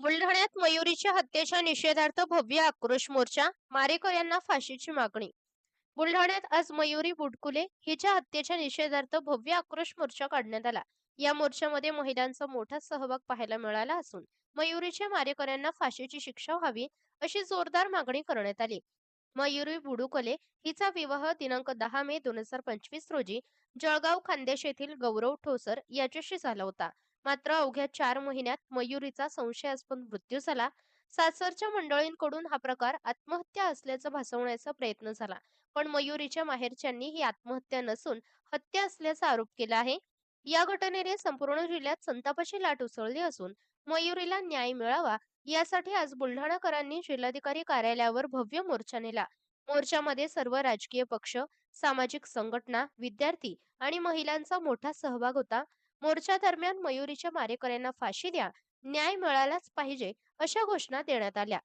बुलढाण्यात मयुरीच्या हत्येच्या निषेधार्थ भव्य आक्रोश मोर्चा मारेकर यांना फाशीची मागणी. बुलढाण्यात आज मयुरी बुडकुले हिच्या हत्येच्या निषेधार्थ भव्य आक्रोश मोर्चा काढण्यात आला. या मोर्चामध्ये महिलांचा मोठा सहभाग पाहायला मिळाला असून मयुरीच्या मारेकऱ्यांना फाशीची शिक्षा व्हावी अशी जोरदार मागणी करण्यात आली. मयुरी बुडुकले हिचा विवाह दिनांक दहा मे दोन हजार पंचवीस रोजी जळगाव खानदेश येथील गौरव ठोसर याच्याशी झाला होता. मात्र अवघ्या चार महिन्यात मयुरीचा संशयास्पद मृत्यू झाला. सासरच्या मंडळींकडून हा प्रकार आत्महत्या असल्याचं भासवण्याचा प्रयत्न झाला. पण मयुरीच्या माहेरच्यांनी ही आत्महत्या नसून हत्या असल्याचा आरोप केला आहे. या घटनेने संपूर्ण जिल्ह्यात संतापाची लाट उसळली असून मयुरीला न्याय मिळावा यासाठी आज बुलढाणाकरांनी जिल्हाधिकारी कार्यालयावर भव्य मोर्चा नेला. मोर्चामध्ये सर्व राजकीय पक्ष सामाजिक संघटना विद्यार्थी आणि महिलांचा मोठा सहभाग होता. मोर्चा दरम्यान मयुरीच्या मारेकऱ्यांना फाशी द्या न्याय मिळालाच पाहिजे अशा घोषणा देण्यात आल्या.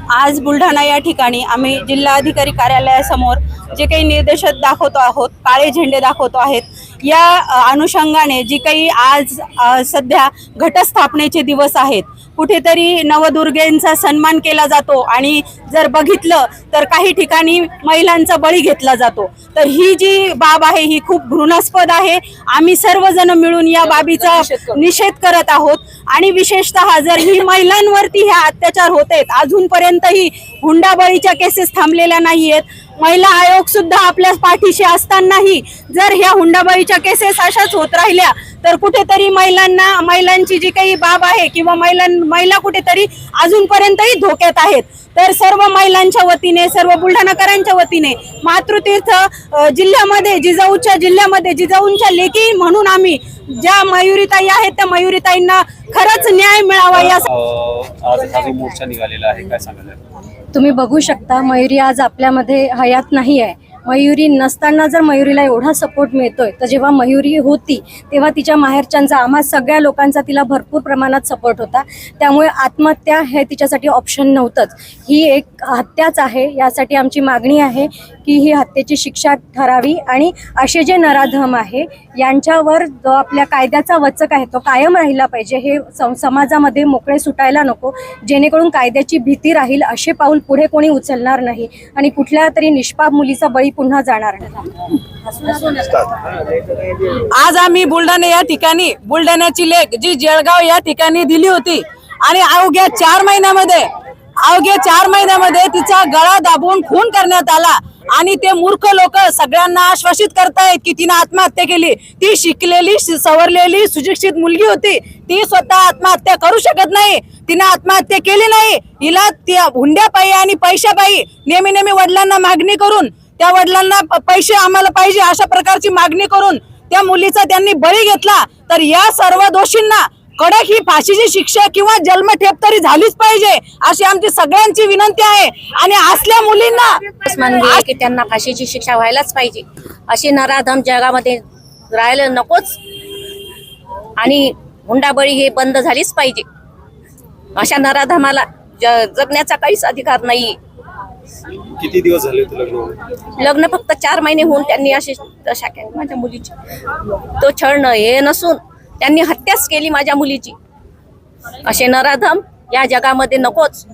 आज बुलढाणा या ठिकाणी आम्ही जिल्हाधिकारी कार्यालयासमोर जे काही निर्देशक दाखवतो आहोत काळे झेंडे दाखवतो आहेत या अनुषंगाने जी काही आज सध्या घटस्थापनेचे दिवस आहेत कुठेतरी नवदुर्गेंचा सन्मान केला जातो आणि जर बघितलं तर काही ठिकाणी महिलांचा बळी घेतला जातो. तर ही जी बाब आहे ही खूप घृणास्पद आहे. आम्ही सर्वजण मिळून या बाबीचा निषेध करत आहोत आणि विशेषतः जर ही महिलांवरती हे अत्याचार होत आहेत अजूनपर्यंतही हुंडाबळीच्या केसेस थांबलेल्या नाही आहेत महिला आयोग सुद्धा आपल्या पाठीशी असतानाही जर ह्या हुंडाबाईच्या केसेस अशाच होत राहिल्या तर कुठेतरी महिलांना महिलांची जी काही बाब आहे किंवा महिलां महिला कुठेतरी अजूनपर्यंतही धोक्यात आहेत. तर सर्व महिलांच्या वतीने सर्व बुलढाणाकरांच्या वतीने मातृतीर्थ जिल्ह्यामध्ये जिजाऊच्या जिल्ह्यामध्ये जिजाऊंच्या लेखी म्हणून आम्ही ज्या मयुरीताई आहेत त्या मयुरीताईंना खरंच न्याय मिळावा या आज हा जो मोर्चा निघालेला आहे काय सांगायला तुम्ही बघू शकता मयुरी आज आपल्यामध्ये हयात नाही आहे. मयुरी नसताना जर मयुरीला एवढा सपोर्ट मिळतोय तर जेव्हा मयुरी होती तेव्हा तिच्या माहेरच्यांचा आम्हा सगळ्या लोकांचा तिला भरपूर प्रमाणात सपोर्ट होता. त्यामुळे आत्महत्या हे तिच्यासाठी ऑप्शन नव्हतंच. ही एक हत्याच आहे यासाठी आमची मागणी आहे. की ही हत्येची शिक्षा ठरावी आणि असे जे नराधम आहे यांच्यावर जो आपल्या कायद्याचा वचक आहे तो कायम राहिला पाहिजे. हे समाजामध्ये मोकळे सुटायला नको. जेणेकरून कायद्याची भीती राहील असे पाऊल पुढे कोणी उचलणार नाही आणि कुठल्या तरी निष्पाप मुलीचा बळी पुन्हा जाणार नाही. आज आम्ही बुलढाणा या ठिकाणी बुलढाण्याची लेख जी जळगाव या ठिकाणी दिली होती आणि अवघ्या चार महिन्यामध्ये अवघ्या चार महिन्यामध्ये तिचा गळा दाबून खून करण्यात आला. आणि ते मूर्ख लोक सगळ्यांना आश्वासित करतायत की तिने आत्महत्या केली. ती शिकलेली सवरलेली सुशिक्षित मुलगी होती. ती स्वतः आत्महत्या करू शकत नाही. तिने आत्महत्या केली नाही. हिला त्या हुंड्यापायी आणि पैशापायी नेहमी नेहमी वडिलांना मागणी करून त्या वडिलांना पैसे आम्हाला पाहिजे अशा प्रकारची मागणी करून त्या मुलीचा त्यांनी बळी घेतला. तर या सर्व दोषींना कडक ही फाशीची शिक्षा किंवा जन्मठेप तरी झालीच पाहिजे अशी आमची सगळ्यांची विनंती आहे. आणि असल्या मुलींना की त्यांना फाशीची शिक्षा व्हायलाच पाहिजे. अशी नराधम जगामध्ये राहायला नकोच. आणि हुंडाबळी हे बंद झालीच पाहिजे. अशा नराधमाला ज- जगण्याचा काहीच अधिकार नाही. किती दिवस झाले होते लग्न? लग्न फक्त चार महिने होऊन त्यांनी अशी माझ्या मुलीची तो छळणं हे नसून त्यांनी हत्याच केली माझ्या मुलीची. असे नराधम या जगामध्ये नकोच.